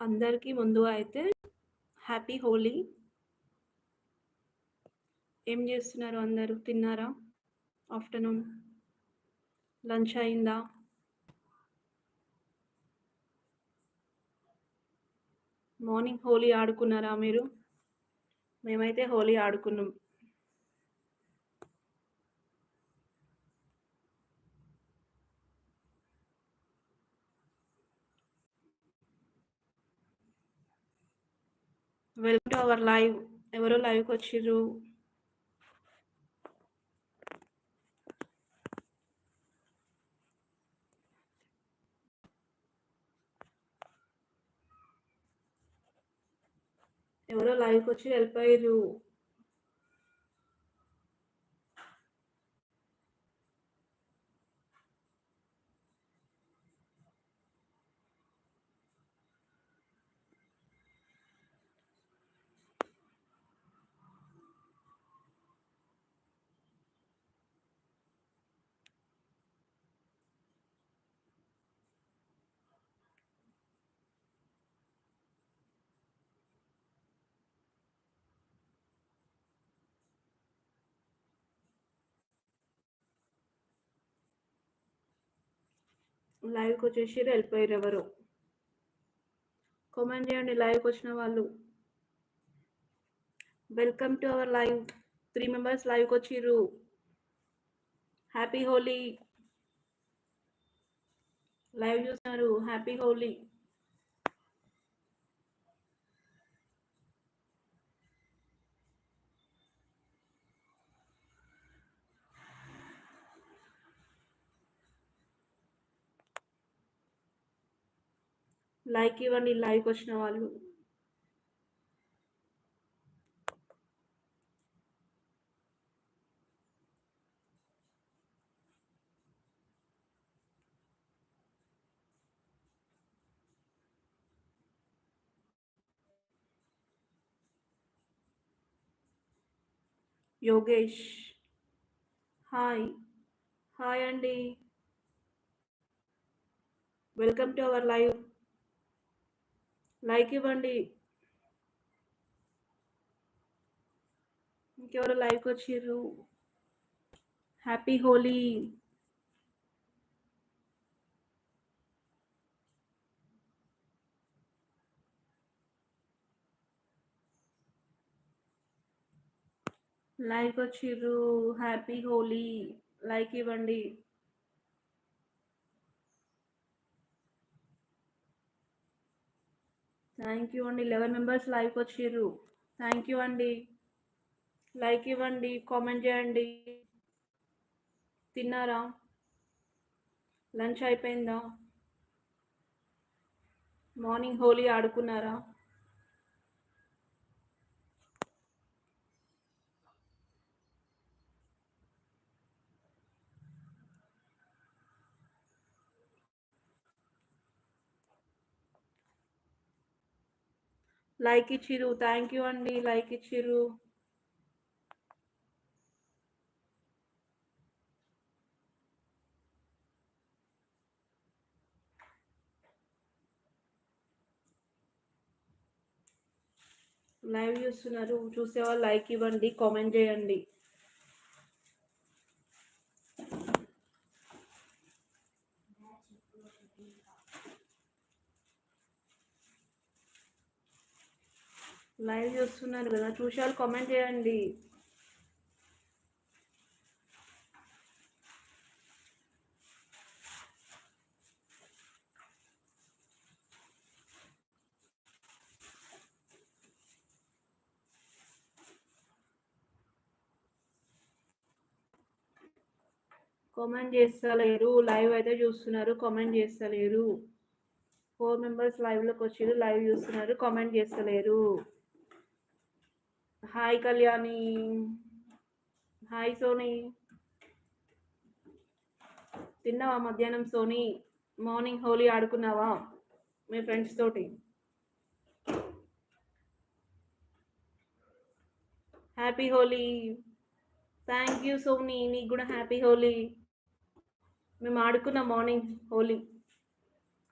అందరికీ ముందుగా అయితే హ్యాపీ హోలీ. ఏం చేస్తున్నారు అందరూ? తిన్నారా? ఆఫ్టర్నూన్? లంచ్ అయిందా? మార్నింగ్ హోలీ ఆడుకున్నారా మీరు? మేమైతే హోలీ ఆడుకున్నాం. వెల్కమ్ టు అవర్ లైవ్ ఎవరో లైవ్కి వచ్చిర్రు. ఎవరో లైవ్కి వచ్చి వెళ్ళిపోయారు లైవ్కి వచ్చేసి వెళ్ళిపోయారు ఎవరు. కామెంట్ చేయండి లైవ్కి వచ్చిన వాళ్ళు. Welcome to our live. Three members లైవ్కి వచ్చిర్రు. హ్యాపీ హోలీ. లైవ్ చూసినారు. హ్యాపీ హోలీ. లైక్ ఇవ్వండి లైక్ వచ్చిన వాళ్ళు. యోగేష్. హాయ్. హాయ్ అండి. Welcome to our live. Like ఇవ్వండి ఇంకెవరు లైక్ వచ్చిర్రు హ్యాపీ హోలీ లైక్ వచ్చిర్రు హ్యాపీ హోలీ లైక్ ఇవ్వండి థ్యాంక్ యూ అండి లెవెన్ మెంబర్స్ లైక్ వచ్చిర్రు థ్యాంక్ యూ అండి లైక్ ఇవ్వండి కామెంట్ చేయండి. తిన్నారా? లంచ్ అయిపోయిందా? మార్నింగ్ హోలీ ఆడుకున్నారా? లైక్ ఇచ్చిరు థ్యాంక్ యూ అండి లైక్ ఇచ్చిరు లైవ్ చూస్తున్నారు చూసేవాళ్ళు లైక్ ఇవ్వండి కామెంట్ చేయండి. లైవ్ చూస్తున్నారు కదా చూసారు కామెంట్ చేయండి. కామెంట్ చేస్తలేరు లైవ్ అయితే చూస్తున్నారు కామెంట్ చేస్తలేరు. ఫోర్ మెంబర్స్ లైవ్లోకి వచ్చారు లైవ్ చూస్తున్నారు కామెంట్ చేస్తలేరు. హాయ్ కళ్యాణి హాయ్ సోనీ తిన్నావా మధ్యాహ్నం సోనీ మార్నింగ్ హోలీ ఆడుకున్నావా? మీ ఫ్రెండ్స్ తోటి. Happy Holi. Thank you Soni నీకు కూడా హ్యాపీ హోలీ. మేము ఆడుకున్నాం మార్నింగ్ హోలీ.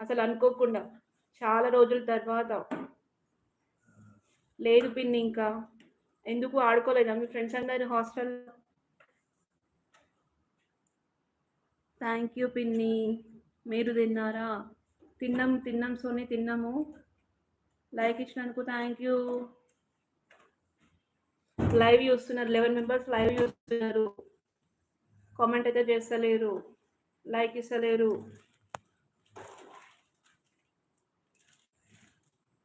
అసలు అనుకోకుండా. చాలా రోజుల తర్వాత. లేదు పిన్ని ఇంకా. ఎందుకు ఆడుకోలేదా మీ ఫ్రెండ్స్ అందరు హాస్టల్? థ్యాంక్ యూ పిన్ని. మీరు తిన్నారా? తిన్నాం తిన్నాం సోని తిన్నాము. లైక్ ఇచ్చినందుకు థ్యాంక్ యూ. లైవ్ చూస్తున్నారు లెవెన్ మెంబర్స్ లైవ్ చూస్తున్నారు. కామెంట్ అయితే చేస్తలేరు లైక్ ఇస్తలేరు.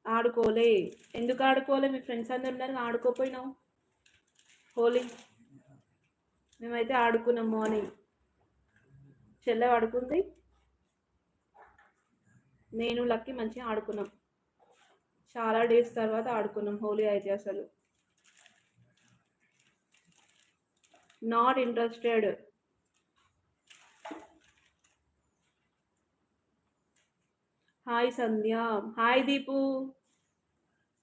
ఆడుకోలే. ఎందుకు ఆడుకోలే? మీ ఫ్రెండ్స్ అందరు ఉన్నారు ఆడుకోపోయినావు. హోలీ. మేమైతే ఆడుకున్నాం మార్నింగ్ చెల్లె ఆడుకుంది నేను లక్కీ మంచిగా ఆడుకున్నాం. చాలా డేస్ తర్వాత ఆడుకున్నాం హోలీ అయితే అసలు. Not interested hi Sandhya hi Deepu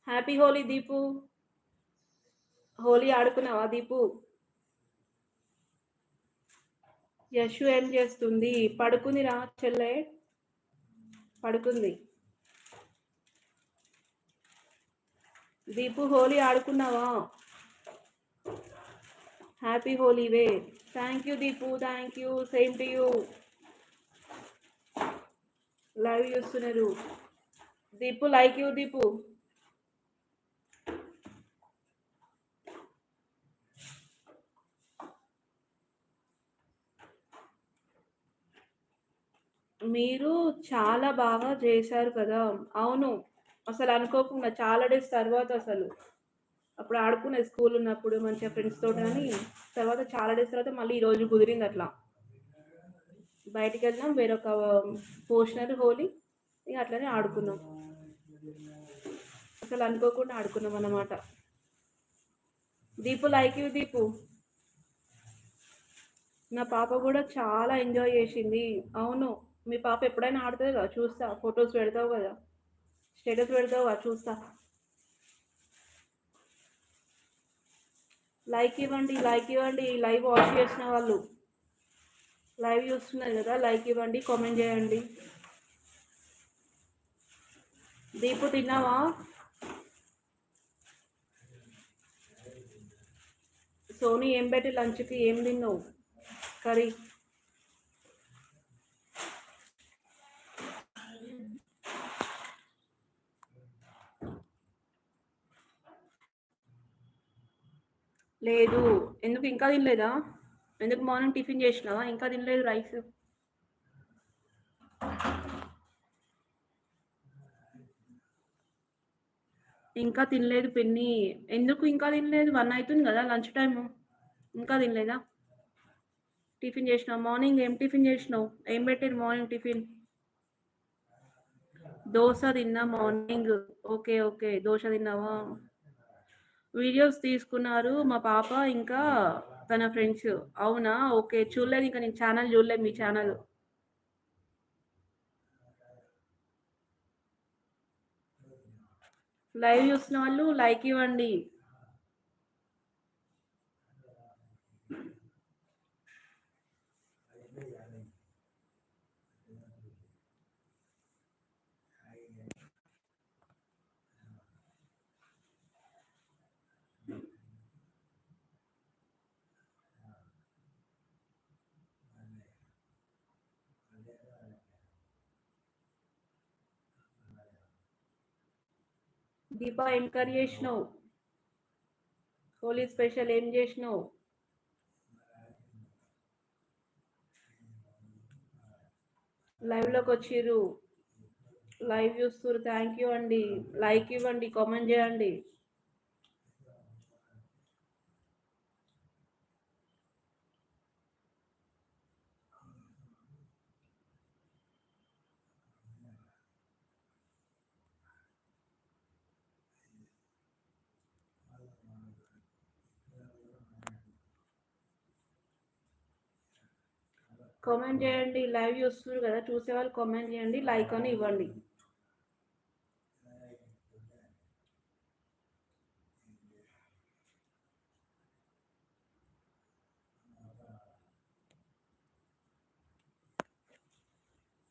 happy Holi Deepu Holi ఆడుకున్నావా Deepu Yashu ఏం చేస్తుంది? పడుకుంది రా చెల్లె. పడుకుంది. దీపు హోలీ ఆడుకున్నావా? Happy Holi way. Thank you Deepu thank you same to you live చూస్తున్నారు. Deepu like you Deepu. మీరు చాలా బాగా చేశారు కదా. అవును. అసలు అనుకోకుండా చాలా డేస్ తర్వాత అసలు. అప్పుడు ఆడుకునే స్కూల్ ఉన్నప్పుడు మంచిగా ఫ్రెండ్స్ తోటి కానీ తర్వాత చాలా డేస్ తర్వాత మళ్ళీ ఈరోజు కుదిరింది అట్లా. బయటికి వెళ్ళినాం వేరొక పోషనర్ హోలీ. ఇక అట్లనే ఆడుకున్నాం. అసలు అనుకోకుండా ఆడుకున్నాం అన్నమాట. Deepu like you Deepu. నా పాప కూడా చాలా ఎంజాయ్ చేసింది. అవును మీ పాప ఎప్పుడైనా ఆడుతుంది కదా చూస్తా. ఫొటోస్ పెడతావు కదా. స్టేటస్ పెడతావు కదా చూస్తా. లైక్ ఇవ్వండి లైక్ ఇవ్వండి లైవ్ వాచ్ చేసిన వాళ్ళు. లైవ్ చూస్తున్నారు కదా లైక్ ఇవ్వండి కామెంట్ చేయండి. దీపు తిన్నావా? సోనీ ఏం పెట్టి లంచ్కి ఏం తిన్నావు? కర్రీ? లేదు. ఎందుకు ఇంకా తినలేదా? ఎందుకు మార్నింగ్ టిఫిన్ చేసినావా? ఇంకా తినలేదు రైస్. ఇంకా తినలేదు పిన్ని. ఎందుకు ఇంకా తినలేదు? వన్ అవుతుంది కదా లంచ్ టైం ఇంకా తినలేదా? టిఫిన్ చేసినావు? మార్నింగ్ ఏం టిఫిన్ చేసినావు? ఏం పెట్టారు మార్నింగ్ టిఫిన్? దోశ తిన్నా మార్నింగ్. Okay okay. దోశ తిన్నావా? వీడియోస్ తీసుకున్నారు మా పాప. ఇంకా తన ఫ్రెండ్స్. అవునా? ఓకే. చూడలేదు ఇంకా నేను ఛానల్ చూడలేదు మీ ఛానల్. లైవ్ చూసిన వాళ్ళు లైక్ ఇవ్వండి. దీపా ఏం కర్రీ చేసినావు? హోలీ స్పెషల్ ఏం చేసినావు? లైవ్లోకి వచ్చిర్రు. లైవ్ చూస్తున్నారు థ్యాంక్ యూ అండి. లైక్ ఇవ్వండి. కామెంట్ చేయండి. కామెంట్ చేయండి లైవ్ చూస్తున్నారు కదా చూసే వాళ్ళు కామెంట్ చేయండి లైక్ అని ఇవ్వండి.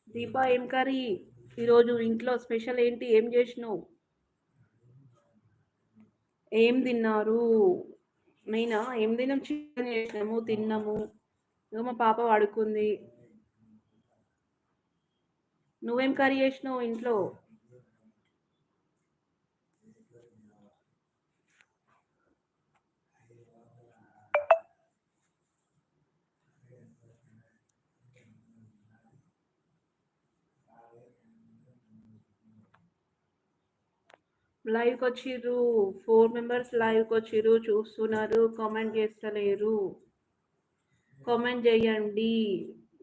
దీపా ఏం కర్రీ? ఈరోజు ఇంట్లో స్పెషల్ ఏంటి? ఏం చేసినావు? ఏం తిన్నారు? నేనా? ఏం తిన్నాం? చికెన్ చేసినాము తిన్నాము. ఇక మా పాప పడుకుంది. నువ్వేం కర్రీ చేసినావు ఇంట్లో? లైవ్కి వచ్చిర్రు. ఫోర్ మెంబర్స్ లైవ్కి వచ్చిర్రు. చూస్తున్నారు. కామెంట్ చేస్తలేరు. కామెంట్ చేయండి.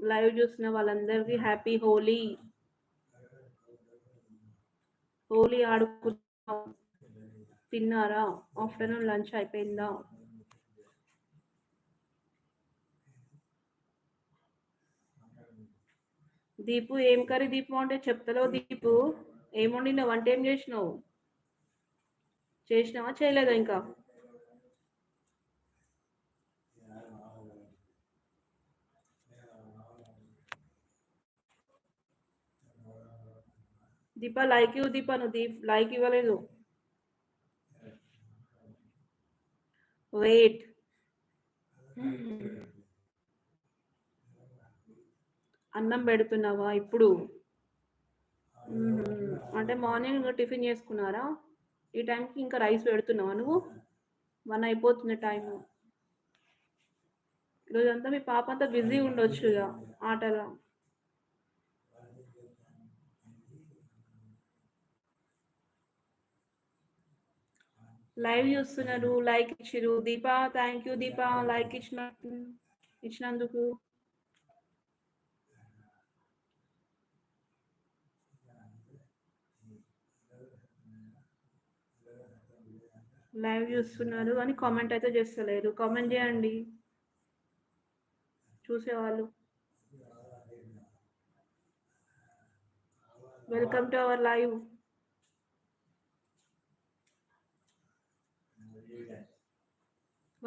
లైవ్ చూసిన వాళ్ళందరికీ హ్యాపీ హోలీ. హోలీ ఆడుకున్నాం తిన్నారా? ఆఫ్టర్నూన్ లంచ్ అయిపోయిందా? దీపు ఏం కర్రీ దీపు అంటే చెప్తలేవు దీపు? ఏం వండినావు? వంట ఏం చేసినావు? చేసినావా? చేయలేదా ఇంకా? దీప లైక్ ఇవ్వు దీప నువ్వు దీప్ లైక్ ఇవ్వలేదు. వెయిట్ అన్నం పెడుతున్నావా ఇప్పుడు? అంటే మార్నింగ్ టిఫిన్ చేసుకున్నారా? ఈ టైంకి ఇంకా రైస్ పెడుతున్నావా నువ్వు? వన్ అయిపోతుంది టైము ఈరోజంతా మీ పాప అంతా బిజీ ఉండొచ్చు ఇక ఆటలో లైవ్ చూస్తున్నారు. లైక్ ఇచ్చిరు Deepa thank you Deepa. Like ఇచ్చిన ఇచ్చినందుకు. లైవ్ చూస్తున్నారు అని కామెంట్ అయితే చేస్తలేరు కామెంట్ చేయండి. చూసేవాళ్ళు. Welcome to our live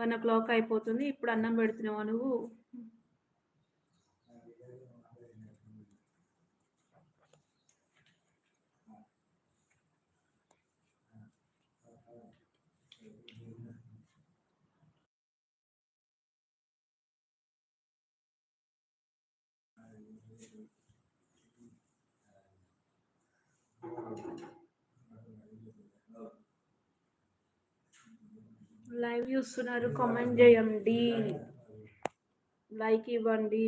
one o'clock అయిపోతుంది. ఇప్పుడు అన్నం పెడుతున్నావా నువ్వు? లైవ్ చూస్తున్నారు. కామెంట్ చేయండి. లైక్ ఇవ్వండి.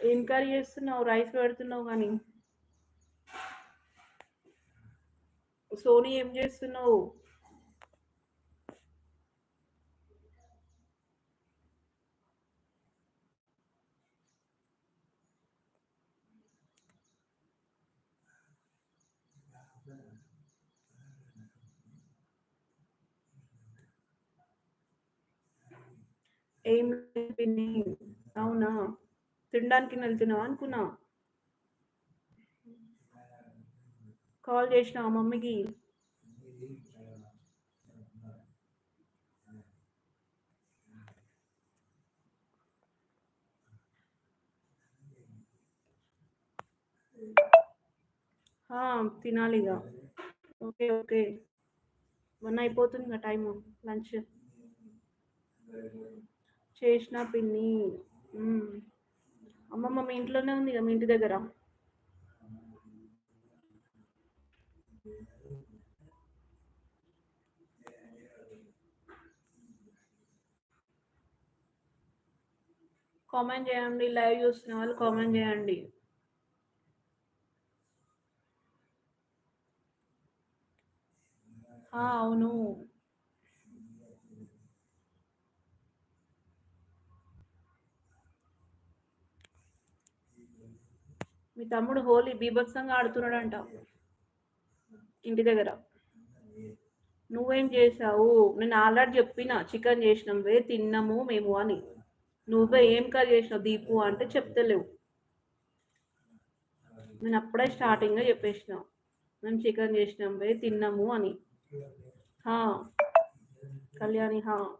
ఏం కర్రీ చేస్తున్నావు? రైస్ పెడుతున్నావు కానీ. సోనీ ఏం చేస్తున్నావు? ఏం అవునా? తినడానికి వెళ్తున్నావా అనుకున్నా కాల్ చేసిన మమ్మీకి తినాలి ఇక. Okay okay. వన్ అయిపోతుంది ఇక టైము లంచ్. చేసిన పిన్ని అమ్మమ్మ మీ ఇంట్లోనే ఉంది ఇక మీ ఇంటి దగ్గర? కామెంట్ చేయండి లైవ్ చూస్తున్న వాళ్ళు కామెంట్ చేయండి. అవును. మీ తమ్ముడు హోలీ బీభత్సంగా ఆడుతున్నాడంట ఇంటి దగ్గర. నువ్వేం చేసావు నేను ఆల్రెడీ చెప్పిన చికెన్ చేసినాం వే తిన్నాము మేము అని. నువ్వే ఏం కాల్ చేసినావు దీపు అంటే చెప్తలేవు. నేను అప్పుడే స్టార్టింగ్లో చెప్పేసిన. మేము చికెన్ చేసినాం పోయి తిన్నాము అని. హా, కళ్యాణి హా.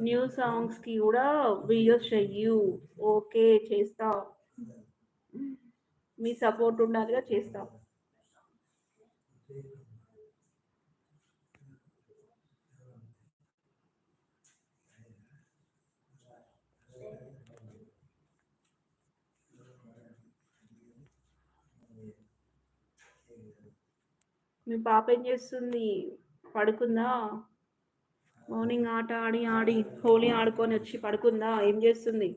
న్యూ సాంగ్స్కి కూడా వీడియోస్ చెయ్యు. ఓకే చేస్తా. మీ సపోర్ట్ ఉండాలిగా చేస్తా. మీ పాప ఏం చేస్తుంది? పడుకుందా? మార్నింగ్ ఆట ఆడి ఆడి హోలీ ఆడుకొని వచ్చి పడుకుందా? ఏం చేస్తుంది?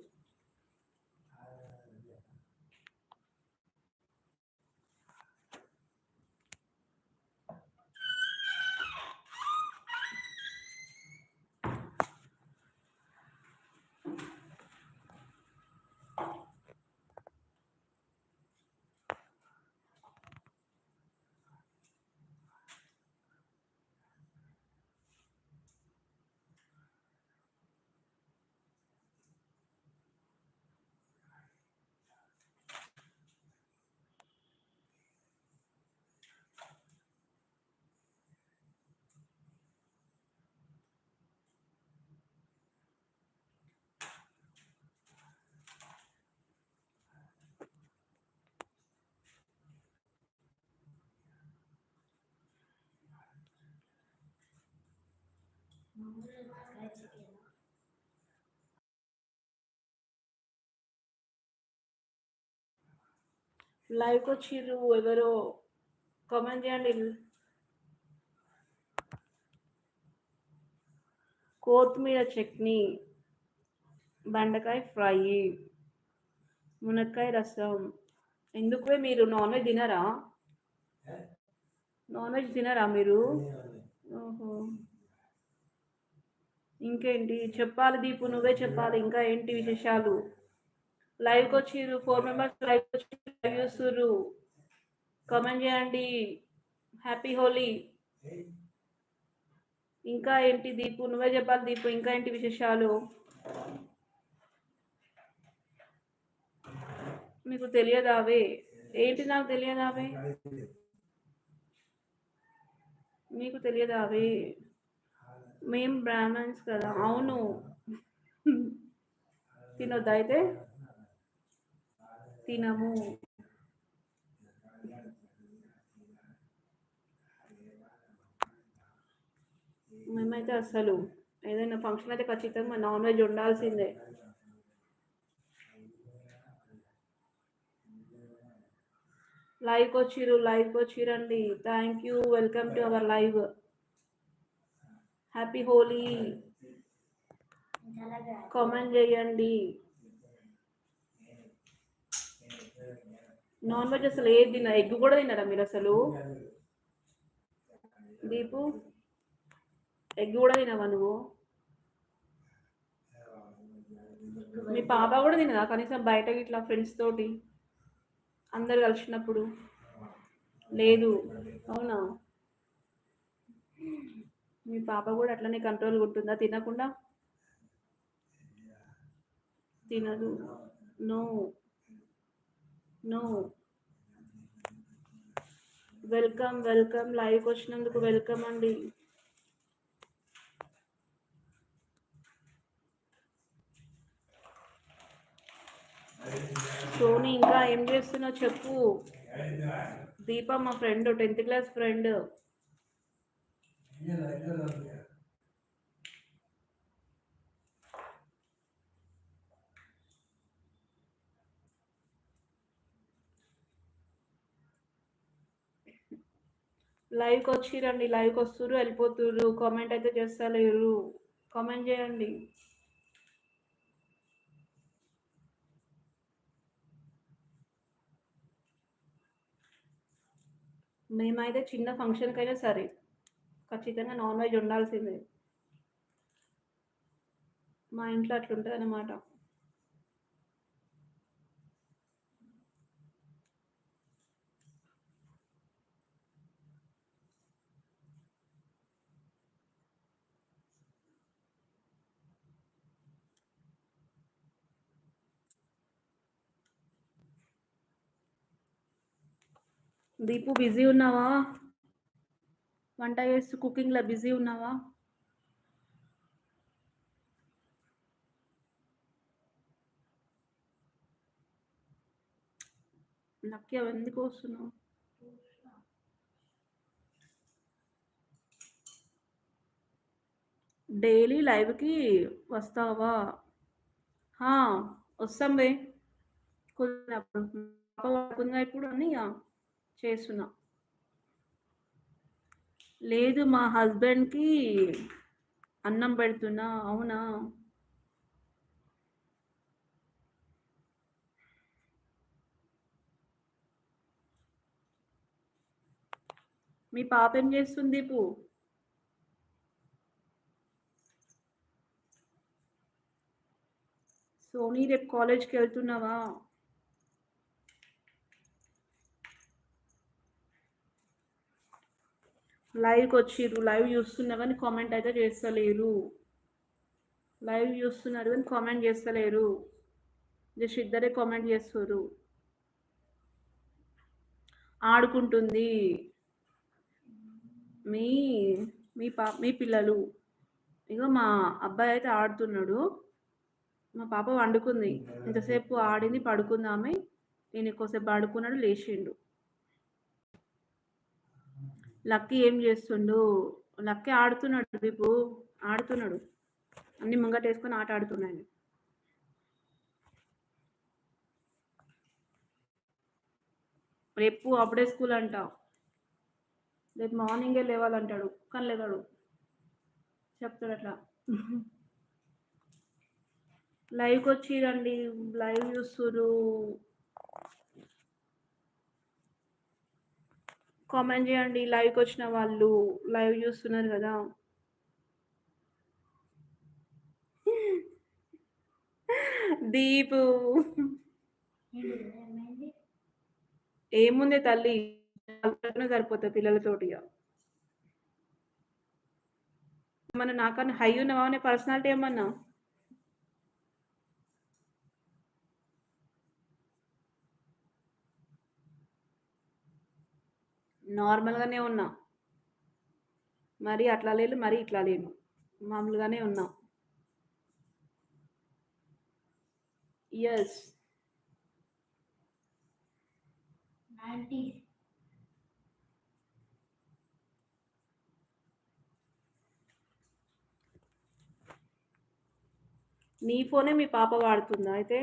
లైవ్కి వచ్చిర్రు ఎవరో కామెంట్ చేయండి. కొత్తిమీర చట్నీ బెండకాయ ఫ్రై మునక్కాయ రసం. ఎందుకు మీరు నాన్ వెజ్ తినరా? నాన్ వెజ్ తినరా మీరు? ఓహో. ఇంకేంటి? చెప్పాలి దీపు నువ్వే చెప్పాలి. ఇంకా ఏంటి విశేషాలు? లైవ్కి వచ్చిర్రు ఫోర్ మెంబర్స్ లైవ్ వచ్చి లైవ్ చూస్తుర్రు. కామెంట్ చేయండి. హ్యాపీ హోలీ ఇంకా ఏంటి దీపు? నువ్వే చెప్పాలి దీపు. ఇంకా ఏంటి విశేషాలు? మీకు తెలియదావే ఏంటి నాకు తెలియదావే మీకు తెలియదావే మేం బ్రాహ్మణ్స్ కదా. అవును. తినొద్దు అయితే? తినము. మేమైతే అసలు ఏదైనా ఫంక్షన్ అయితే ఖచ్చితంగా నాన్ వెజ్ ఉండాల్సిందే. లైవ్ వచ్చిరు live వచ్చిరండి. Thank you. Welcome to our live. Happy Holi. Comment చేయండి. నాన్ వెజ్ అసలు ఏది తిన ఎగ్ కూడా తిన్నారా మీరు అసలు? దీపు ఎగ్ కూడా తినవా నువ్వు? మీ పాప కూడా తినదా? కనీసం బయట ఇట్లా ఫ్రెండ్స్ తోటి అందరు కలిసినప్పుడు. లేదు. అవునా? మీ పాప కూడా అట్లనే కంట్రోల్ ఉంటుందా తినకుండా? తినదు. నో. నో. Welcome welcome. లైవ్కి వచ్చినందుకు వెల్కమ్ అండి. సోని ఇంకా ఏం చేస్తున్నావు? చెప్పు. దీప మా ఫ్రెండ్ టెన్త్ క్లాస్ ఫ్రెండ్. లైవ్కి వచ్చిరండి లైవ్కి వస్తుర్రు వెళ్ళిపోతుర్రు. కామెంట్ అయితే చేస్తలేరు. కామెంట్ చేయండి. మేమైతే చిన్న ఫంక్షన్కి అయినా సరే ఖచ్చితంగా నాన్ వెజ్ ఉండాల్సిందే మా ఇంట్లో అట్లుంటుంది అన్నమాట దీపు బిజీ ఉన్నావా వంట చేస్తూ కుకింగ్లో బిజీ ఉన్నావా? నక్కి అవి ఎందుకు వస్తున్నావు? డైలీ లైవ్కి వస్తావా? వస్తాం బే. కుదిరినప్పుడు పాప ఇప్పుడు అని చేస్తున్నా. లేదు మా హస్బెండ్కి అన్నం పెడుతున్నా. అవునా? మీ పాప ఏం చేస్తుంది దీపు? సోనీ రేపు కాలేజ్కి వెళ్తున్నావా? లైవ్కి వచ్చిర్రు లైవ్ చూస్తున్నా కానీ కామెంట్ అయితే చేస్తలేరు. లైవ్ చూస్తున్నారు కానీ కామెంట్ చేస్తలేరు. జస్ట్ ఇద్దరే కామెంట్ చేస్తారు ఆడుకుంటుంది. మీ మీ పా మీ పిల్లలు. ఇగో మా అబ్బాయి అయితే ఆడుతున్నాడు. మా పాప వండుకుంది. ఇంతసేపు ఆడింది పడుకుందామే నేను ఎక్కువసేపు ఆడుకున్నాడు లేచిండు. లక్కీ ఏం చేస్తుండు? లక్కీ ఆడుతున్నాడు దీపు. ఆడుతున్నాడు. అన్ని ముంగట వేసుకొని ఆట ఆడుతున్నాడు రేపు అప్పుడే స్కూల్ అంట. రేపు మార్నింగే లేవాలంటాడు. కానీ లేవాడు. చెప్తాడు అట్లా. లైవ్కి వచ్చిరండి లైవ్ చూస్తురు కామెంట్ చేయండి. లైవ్కి వచ్చిన వాళ్ళు లైవ్ చూస్తున్నారు కదా. దీపు. ఏముంది తల్లి? సరిపోతుంది పిల్లలతోటి మన నాకన్నా హై ఉన్నవా అనే పర్సనాలిటీ ఏమన్నా? నార్మల్గానే ఉన్నా. మరి అట్లా లేదు మరి ఇట్లా లేను మామూలుగానే ఉన్నా. ఎస్ నీ ఫోనే మీ పాప వాడుతుందా అయితే?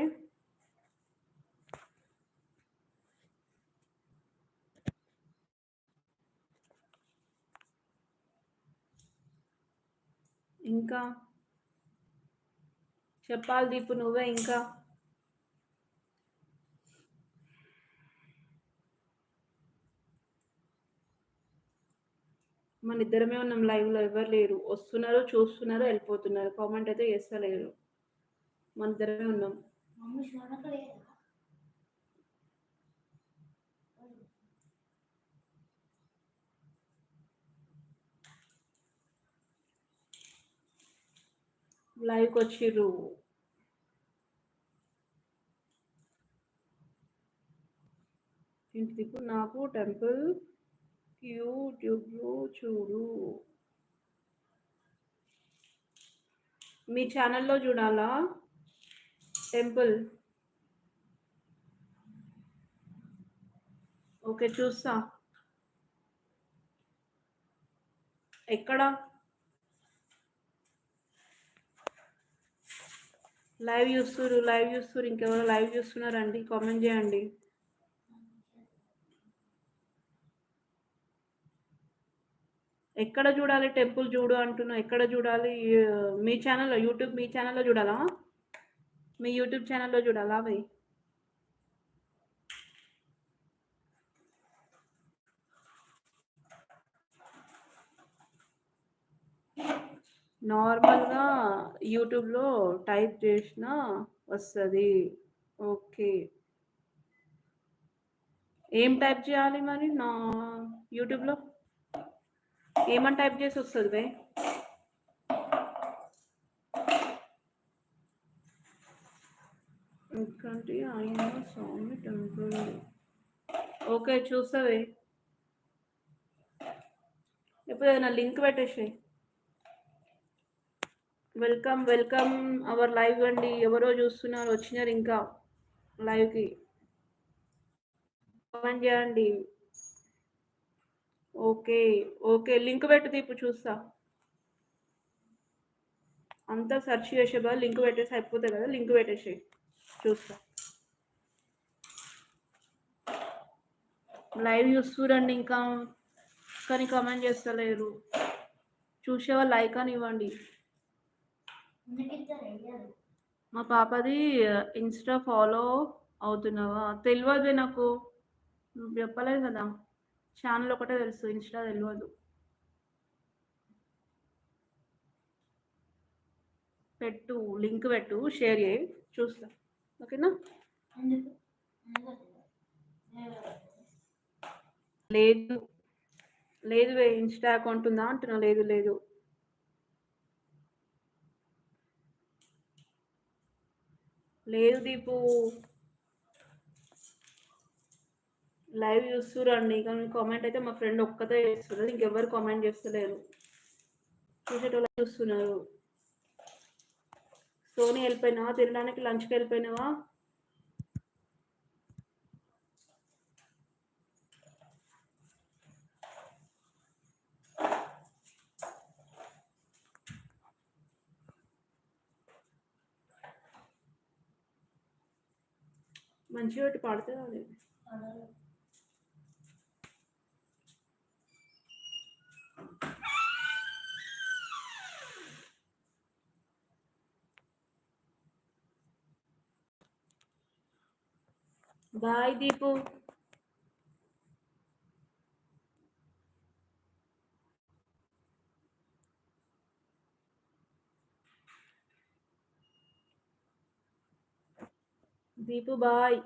ఇంకా చెప్పాలి దీపు నువ్వే ఇంకా. మన ఇద్దరమే ఉన్నాం లైవ్లో ఎవరు లేరు. వస్తున్నారు చూస్తున్నారు వెళ్ళిపోతున్నారు. కామెంట్ అయితే చేస్తలేరు. మన ఇద్దరమే ఉన్నాం లైవ్కి వచ్చిర్రు ఇంటి దీపు నాకు టెంపుల్ యూట్యూబ్లో చూడు. మీ ఛానల్లో చూడాలా? టెంపుల్. ఓకే చూస్తా. ఎక్కడ? లైవ్ చూస్తున్నారు లైవ్ చూస్తున్నారు ఇంకెవరో లైవ్ చూస్తున్నారండి. కామెంట్ చేయండి. ఎక్కడ చూడాలి టెంపుల్ చూడు అంటున్నా. ఎక్కడ చూడాలి? మీ ఛానల్లో యూట్యూబ్ మీ ఛానల్లో చూడాలా? మీ యూట్యూబ్ ఛానల్లో చూడాలా అవి? నార్మల్గా యూట్యూబ్లో టైప్ చేసిన వస్తుంది. ఓకే. ఏం టైప్ చేయాలి మరి? నా యూట్యూబ్లో? ఏమని టైప్ చేసి వస్తుంది బే? ఎందుకంటే ఆయన స్వామి టెంపుల్. ఓకే చూస్తావే ఇప్పుడు ఏదైనా లింక్ పెట్టేసాయి. వెల్కమ్ వెల్కమ్ అవర్ లైవ్ అండి. ఎవరో చూస్తున్నారు వచ్చినారు ఇంకా లైవ్కి కామెంట్ చేయండి. ఓకే ఓకే లింక్ పెట్టు ఇప్పుడు చూస్తా. అంతా సెర్చ్ చేసే బదులు లింక్ పెట్టేసి అయిపోతుంది కదా. లింక్ పెట్టేసి చూస్తా. లైవ్ చూస్తురండి ఇంకా. కానీ కామెంట్ చేస్తలేరు. చూసేవా లైక్ అని ఇవ్వండి. మా పాపది ఇన్స్టా ఫాలో అవుతున్నావా? తెలియదు నాకు. నువ్వు చెప్పలేదు కదా. ఛానల్ ఒకటే తెలుసు ఇన్స్టా తెలియదు పెట్టు లింక్ పెట్టు షేర్ చేయి. చూస్తా. ఓకేనా? లేదు. లేదు వే ఇన్స్టా అకౌంట్ ఉందా? అంటున్నా. లేదు లేదు. లేదు దీపు. లైవ్ చూస్తురండి కానీ కామెంట్ అయితే మా ఫ్రెండ్ ఒక్కతే చేస్తున్నారు ఇంకెవ్వరు కామెంట్ చేస్తలేరు. చూసేటోళ్ళు చూస్తున్నారు. సోనీ వెళ్ళిపోయినావా? తినడానికి లంచ్కి వెళ్ళిపోయినావా? మంచిగా ఒకటి పాడుతుంది అది బాయ్ దీపు. దీపు బాయ్